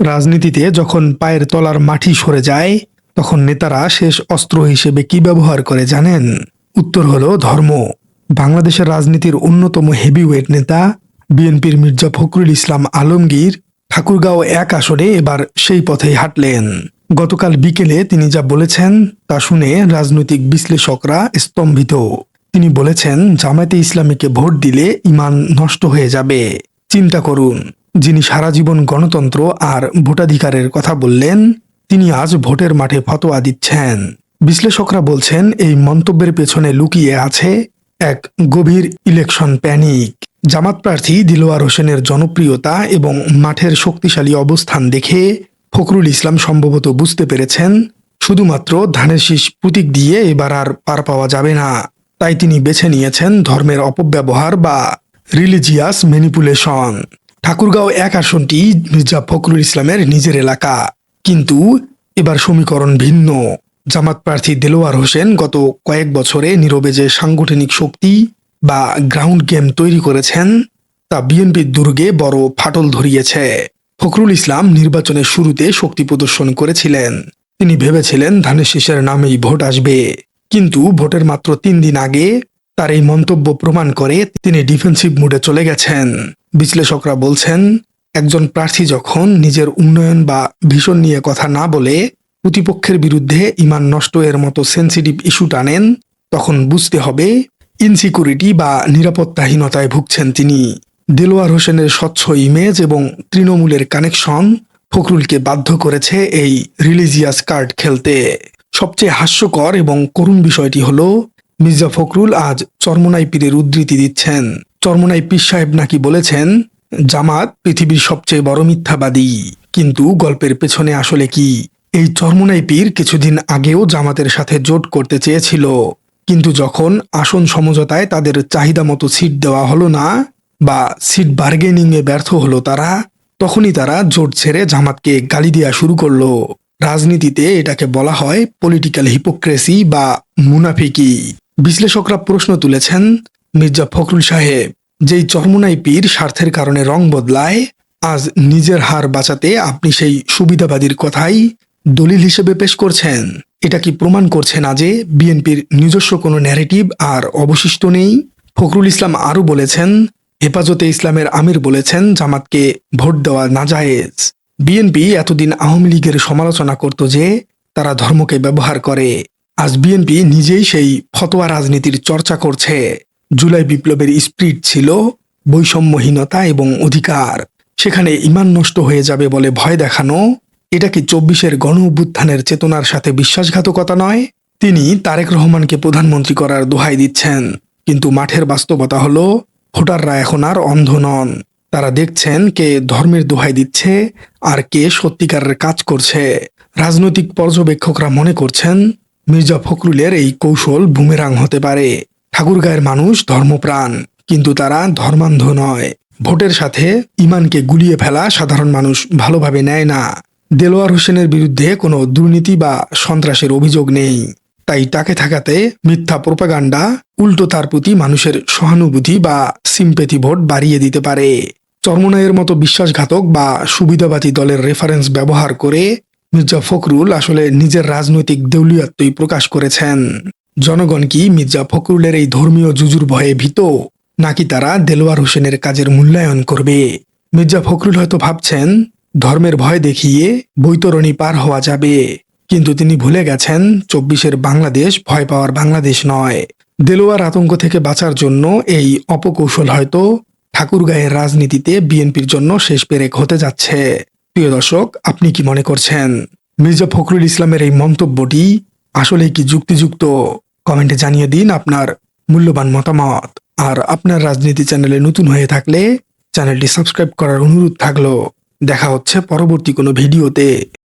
রাজনীতিতে যখন পায়ের তলার মাটি সরে যায়, তখন নেতারা শেষ অস্ত্র হিসেবে কি ব্যবহার করে জানেন? উত্তর হলো ধর্ম। বাংলাদেশের রাজনীতির অন্যতম হেভিওয়েট নেতা বিএনপির মির্জা ফখরুল ইসলাম আলমগীর ঠাকুরগাঁও এক আসরে এবার সেই পথেই হাঁটলেন। গতকাল বিকেলে তিনি যা বলেছেন তা শুনে রাজনৈতিক বিশ্লেষকরা স্তম্ভিত। তিনি বলেছেন, জামায়াতে ইসলামীকে ভোট দিলে ইমান নষ্ট হয়ে যাবে। চিন্তা করুন যিনি সারা জীবন গণতন্ত্র আর ভোটাধিকারের কথা বললেন, তিনি আজ ভোটের মাঠে ফতোয়া দিচ্ছেন। বিশ্লেষকরা বলছেন, এই মন্তব্যের পেছনে লুকিয়ে আছে এক গভীর ইলেকশন প্যানিক জামাত প্রার্থী দিলোয়ার হোসেনের জনপ্রিয়তা এবং মাঠের শক্তিশালী অবস্থান দেখে ফখরুল ইসলাম সম্ভবত বুঝতে পেরেছেন, শুধুমাত্র ধানের শীষ প্রতীক দিয়ে এবার আর পার পাওয়া যাবে না। তাই তিনি বেছে নিয়েছেন ধর্মের অপব্যবহার বা রিলিজিয়াস ম্যানিপুলেশন ঠাকুরগাঁও এক আসনটি মির্জা ফখরুল ইসলামের নিজের এলাকা। কিন্তু এবার সমীকরণ ভিন্ন। জামাত প্রার্থী দেলোয়ার হোসেন গত কয়েক বছরে নীরবে যে সাংগঠনিক শক্তি বা গ্রাউন্ড গেম তৈরি করেছেন, তা বিএনপির দুর্গে বড় ফাটল ধরিয়েছে। ফখরুল ইসলাম নির্বাচনের শুরুতে শক্তি প্রদর্শন করেছিলেন। তিনি ভেবেছিলেন ধানের শীষের নামেই ভোট আসবে। কিন্তু ভোটের মাত্র তিন দিন আগে তার এই মন্তব্য প্রমাণ করে তিনি ডিফেন্সিভ মুডে চলে গেছেন। বিশ্লেষকরা বলছেন, একজন প্রার্থী যখন নিজের উন্নয়ন বা ভীষণ নিয়ে কথা না বলে প্রতিপক্ষের বিরুদ্ধে ইমান নষ্ট এর মতো সেন্সিটিভ ইস্যু টানেন, তখন বুঝতে হবে ইনসিকিউরিটি বা নিরাপত্তাহীনতায় ভুগছেন তিনি। দেলোয়ার হোসেনের স্বচ্ছ ইমেজ এবং তৃণমূলের কানেকশন ফখরুলকে বাধ্য করেছে এই রিলিজিয়াস কার্ড খেলতে। সবচেয়ে হাস্যকর এবং করুণ বিষয়টি হল, মির্জা ফখরুল আজ চরমনাই পীরের উদ্ধৃতি দিচ্ছেন। চরমনাই পীর সাহেব নাকি বলেছেন, জামাত পৃথিবীর সবচেয়ে বড় মিথ্যাবাদী। কিন্তু গল্পের পেছনে আসলে কি? এই চরমনাই পীর কিছুদিন আগেও জামাতের সাথে জোট করতে চেয়েছিল। কিন্তু যখন আসন সমঝোতায় তাদের চাহিদা মতো সিট দেওয়া হলো না, বা সিট বার্গেনিং এ ব্যর্থ হলো তারা, তখনই তারা জোট ছেড়ে জামাতকে গালি দেওয়া শুরু করল। রাজনীতিতে এটাকে বলা হয় পলিটিক্যাল হিপোক্রেসি বা মুনাফিকি। বিশ্লেষকরা প্রশ্ন তুলেছেন, মির্জা ফখরুল সাহেব যেই চরমনাই পীর স্বার্থের কারণে রং বদলায়, আজ নিজের হার বাঁচাতে আপনি সেই সুবিধাবাদীর কথাই দলিল হিসেবে পেশ করছেন। এটা কি প্রমাণ করছে না যে বিএনপির নিজস্ব কোনো ন্যারেটিভ আর অবশিষ্ট নেই? ফখরুল ইসলাম আরও বলেছেন, হেফাজতে ইসলামের আমির বলেছেন, জামাতকে ভোট দেওয়া নাজায়েজ। বিএনপি এতদিন আওয়ামী লীগের সমালোচনা করত যে তারা ধর্মকে ব্যবহার করে। আজ বিএনপি নিজেই সেই ফতোয়া রাজনীতির চর্চা করছে। জুলাই বিপ্লবের স্পিরিট ছিল বৈষম্যহীনতা এবং অধিকার। সেখানে ইমান নষ্ট হয়ে যাবে বলে ভয় দেখানো, এটা কি চব্বিশের গণ অভ্যুত্থানের চেতনার সাথে বিশ্বাসঘাতকতা নয়? তিনি তারেক রহমানকে প্রধানমন্ত্রী করার দোহাই দিচ্ছেন, কিন্তু মাঠের বাস্তবতা হলো, ভোটাররা এখন আর অন্ধ নন। তারা দেখছেন কে ধর্মের দোহাই দিচ্ছে আর কে সত্যিকারের কাজ করছে। রাজনৈতিক পর্যবেক্ষকরা মনে করছেন, মির্জা ফখরুলের এই কৌশল বুমেরাং হতে পারে। ঠাকুরগাঁয়ের মানুষ ধর্মপ্রাণ, কিন্তু তারা ধর্মান্ধ নয়। ভোটের সাথে ইমানকে গুলিয়ে ফেলা সাধারণ মানুষ ভালোভাবে নেয় না। দেলোয়ার হোসেনের বিরুদ্ধে কোনো দুর্নীতি বা সন্ত্রাসের অভিযোগ নেই। তাই তাকে থাকাতে মিথ্যা প্রোপাগান্ডা, উল্টো তার প্রতি মানুষের সহানুভূতি বা সিম্পেথি ভোট বাড়িয়ে দিতে পারে। চর্মনায়ের মতো বিশ্বাসঘাতক বা সুবিধাবাদী দলের রেফারেন্স ব্যবহার করে মির্জা ফখরুল আসলে নিজের রাজনৈতিক দেউলিয়াত্বই প্রকাশ করেছেন। জনগণ কি মির্জা ফখরুলের এই ধর্মীয় জুজুর ভয়ে ভীত? নাকি তারা দেলোয়ার হোসেনের কাজের মূল্যায়ন করবে? মির্জা ফখরুল হয়তো ভাবছেন, ধর্মের ভয় দেখিয়ে বৈতরণী পার হওয়া যাবে। কিন্তু তিনি ভুলে গেছেন, চব্বিশের বাংলাদেশ ভয় পাওয়ার বাংলাদেশ নয়। দেলোয়ার আতঙ্ক থেকে বাঁচার জন্য এই অপকৌশল হয়তো ঠাকুরগাঁয়ের রাজনীতিতে বিএনপির জন্য শেষ পেরেক হতে যাচ্ছে। প্রিয় দর্শক, আপনি কি মনে করছেন? মির্জা ফখরুল ইসলামের এই মন্তব্যটি আসলে কি যুক্তিযুক্ত? কমেন্টে জানিয়ে দিন আপনার মূল্যবান মতামত। আর আপনার রাজনীতি চ্যানেলে নতুন হয়ে থাকলে চ্যানেলটি সাবস্ক্রাইব করার অনুরোধ থাকল দেখা হচ্ছে পরবর্তী কোনো ভিডিওতে।